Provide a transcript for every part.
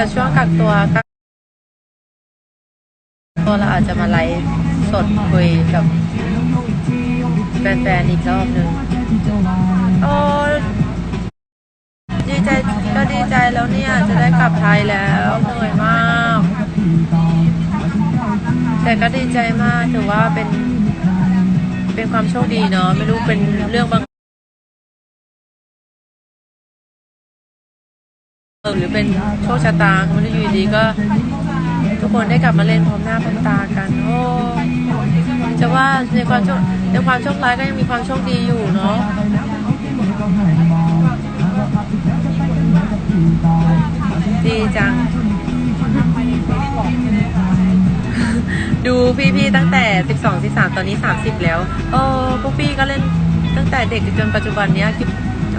แต่ช่วงกักตัวกักตัวเราอาจจะมาไลฟ์สดคุยกับแฟนๆอีกรอบหนึ่งโอ้ดีใจก็ดีใจแล้วเนี่ย จะได้กลับไทยแล้วเหนื่อยมาก แต่ก็ดีใจมากถือว่าเป็นเป็นความโชคดีเนาะไม่รู้เป็นเรื่องบาง หรือเป็นโชคชะตาไม่รู้อยู่ดีก็ ทุกคนได้กลับมาเล่นพร้อมหน้าพร้อมตากันโอ้จะว่าในความโชคในความโชคร้ายก็ยังมีความโชคดีอยู่เนาะดีจัง ดูพี่ๆตั้งแต่ 12 13 ตอนนี้ 30 แล้วเออพวกพี่ก็เล่นตั้งแต่เด็กจนปัจจุบันเนี้ย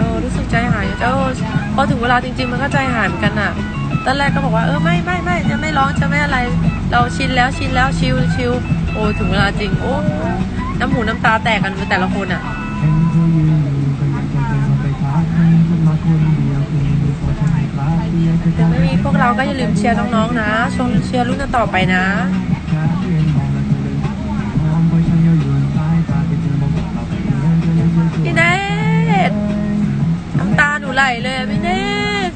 ออรู้สึกใจหายเออพอถึงเวลาจริง ๆ มันก็ใจหายเหมือนกันอะตอนแรกก็บอกว่าเออไม่ไม่ไม่จะไม่ร้องจะไม่อะไร เราชินแล้วชินแล้วชิลชิลโอ้ถึงเวลาจริงโอ้น้ำหูน้ำตาแตกกันแต่ละคนอะถึงไม่มีพวกเราก็อย่าลืมเชียร์น้องๆนะชมเชียร์รุ่นต่อไปนะำตาหนูไหลเลยอะพี่เนต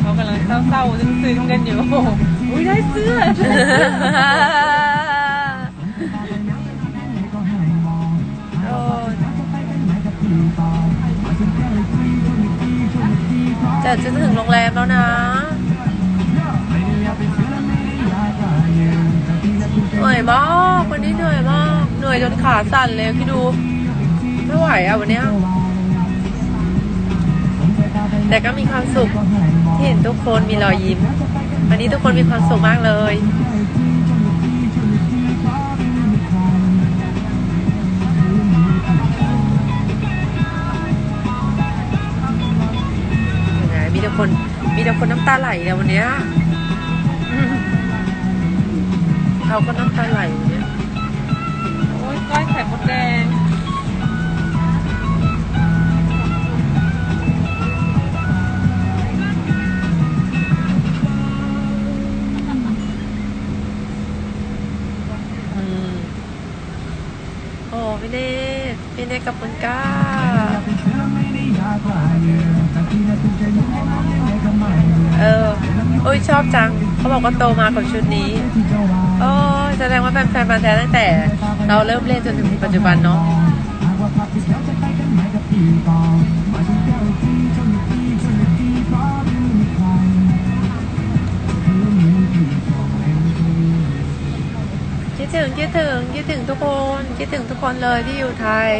เขากำลังเศร้าๆซึ้งๆกันอยู่อุ้ยได้เสื้อโอ้จะจะถึงโรงแรมแล้วนะเหนื่อยมากวันนี้เหนื่อยมาก เหนื่อยจนขาสั่นเลยพี่ดู ไม่ไหวอะวันเนี้ย แต่ก็มีความสุขที่เห็นทุกคนมีรอยยิ้ม วันนี้ทุกคนมีความสุขมากเลยยังไงมีแต่คนมีแต่คนน้ำตาไหลเลยวันเนี้ยเขาก็น้ำตาไหลเนี้ยโอ้ย ก้อยไข่มดแดง อืม โอ้พี่เนตพี่เนตกับคุณก้า เออโอ้ยชอบจัง เขาบอกว่าโตมากับชุดนี้ โอ้แสดงว่าเป็นแฟนมาแท้ตั้งแต่ เราเริ่มเล่นจนถึงปัจจุบันเนาะคิดถึงคิดถึงคิดถึงทุกคนคิดถึงทุกคนเลยที่อยู่ไทย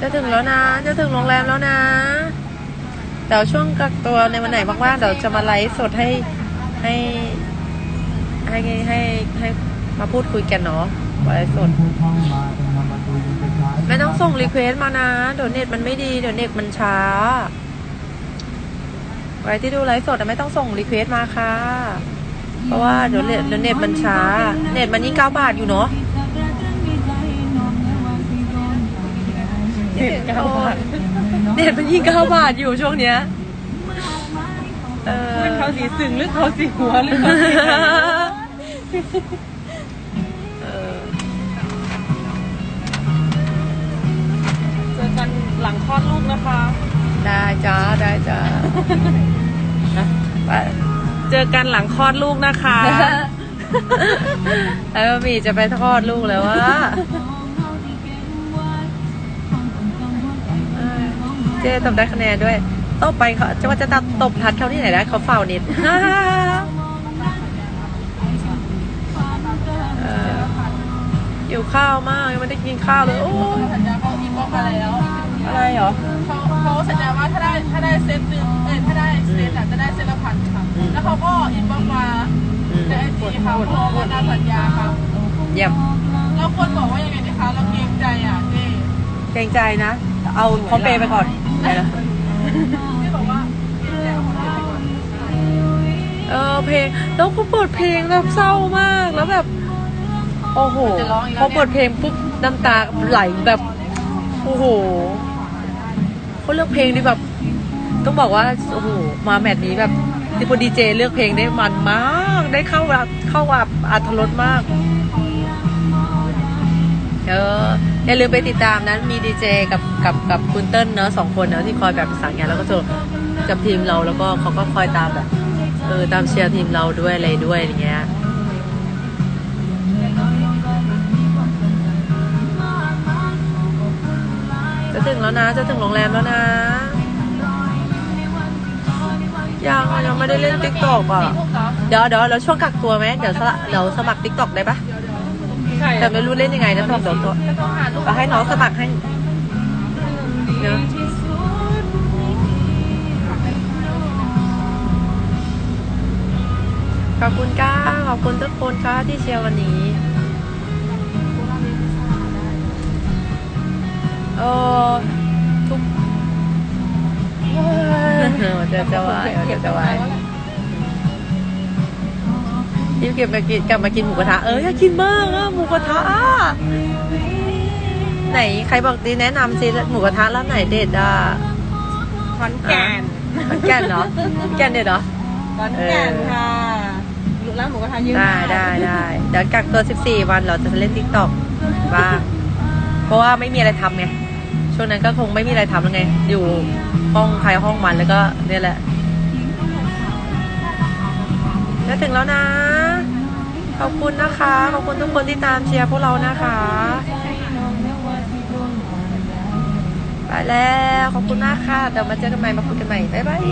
จะถึงแล้วนะ จะถึงโรงแรมแล้วนะเดี๋ยวช่วงกักตัวในวันไหนว่างๆเดี๋ยวจะมาไลฟ์สดให้ให้ ให้ให้ให้มาพูดคุยกันเนาะไลฟ์สด ไม่ต้องส่งรีเควสต์มานะเดี๋ยวเน็ตมันไม่ดีเดี๋ยวเน็ตมันช้าไว้ที่ดูไลฟ์สดอะไม่ต้องส่งรีเควสต์มาค่ะ เพราะว่าเดี๋ยวเน็ตเดี๋ยวเน็ตมันช้า เน็ตมันยิ่งเก้าบาทอยู่เนาะเจ็ดเก้าบาทเน็ตมันยิ่งเก้าบาทอยู่ช่วงเนี้ย เออเป็นเขาสีสึงหรือเขาสีหัวหรือเขาสีอะไร เออเจอกันหลังคลอดลูกนะคะ ได้จ้าได้จ้าไปเจอกันหลังคลอดลูกนะคะ แล้วมีจะไปทอดลูกแล้ววะเออเจ๊ตบได้คะแนนด้วยตบไปเขาจะว่าจะตัดตบทัดเขาที่ไหนได้เขาเฝ้านิด เออหิว ข้าวมากยังไม่ได้กินข้าวเลยโอ้ยสัญญาเขาอีกบอกมาแล้วอะไรเหรอเขาเขาสัญญาว่าถ้าได้ถ้าได้เซตหนึ่งเอ้ยถ้าได้เซตอะจะได้เซตละพันค่ะอืมแล้วเขาก็อินบ็อกมาอืมในไอจีค่ะพอวันนัดสัญญาค่ะเยี่ยมแล้วคนบอกว่ายังไงนะคะเราเกรงใจอะเจ๊เกรงใจนะ เอาพร้อมเปย์ไปก่อนไหนนะที่บอกว่าเกรงใจเอาคนเดียวไปก่อนเออเพลงแล้วก็เปิดเพลงแบบเศร้ามากแล้วแบบ โอ้โหจะร้องอีกพแล้อวเนี่ยเปิดเพลงปุ๊บน้ำตาไหลแบบโอ้โหเขาเลือกเพลงดีแบบต้องบอกว่าโอ้โหมาแมตช์นี้แบบที่พอดีเจเลือกเพลงได้มันมากได้เข้าแบบเข้าแบบอัธรสมากเอออย่าลืมไปติดตามนั้นมีดีเจกับกับกับคุณเติ้ลเนอะสองคนเนอะที่คอยแบบประสานงานแล้วก็จะกับทีมเราแล้วก็เขาก็คอยตามแบบเออตามเชียร์ทีมเราด้วยอะไรด้วยอย่างเงี้ย จะถึงแล้วนะ จะถึงโรงแรมแล้วนะ ยังอะยังไม่ได้เล่นติ๊กต็อกอะ เดี๋ยวเดี๋ยวเราช่วงกักตัวไหมเดี๋ยวสละเดี๋ยวสมัครติ๊กต็อกได้ปะใช่แต่ไม่รู้เล่นยังไงนะต้องเดี๋ยวตัวจะต้องหาลูกเอาให้น้องสมัครให้เนอะขอบคุณก้าขอบคุณทุกคนค่ะที่เชียร์วันนี้ ออทุกมันจะจะวายมันจะจะวายที่เก็บมากินกลับมากินหมูกระทะเอออยากกินมากอะหมูกระทะอะไหนใครบอกดีแนะนำสิหมูกระทะร้านไหนเด็ดอะขอนแก่นขอนแก่นเนาะแก่นเด็ดเหรอขอนแก่นค่ะร้านหมูกระทะเยอะได้มากได้ได้เดี๋ยวกักตัว 14 วันเราจะเล่นทิกตอกบ้างเพราะว่าไม่มีอะไรทำไง ช่วงนั้นก็คงไม่มีอะไรทำแล้วไง อยู่ห้องใครห้องมันแล้วก็เนี่ยแหละจะถึงแล้วนะ ขอบคุณนะคะ ขอบคุณทุกคนที่ตามเชียร์พวกเรานะคะ ไปแล้ว ขอบคุณมากค่ะ เดี๋ยวมาเจอกันใหม่ มาคุยกันใหม่ บ๊ายบาย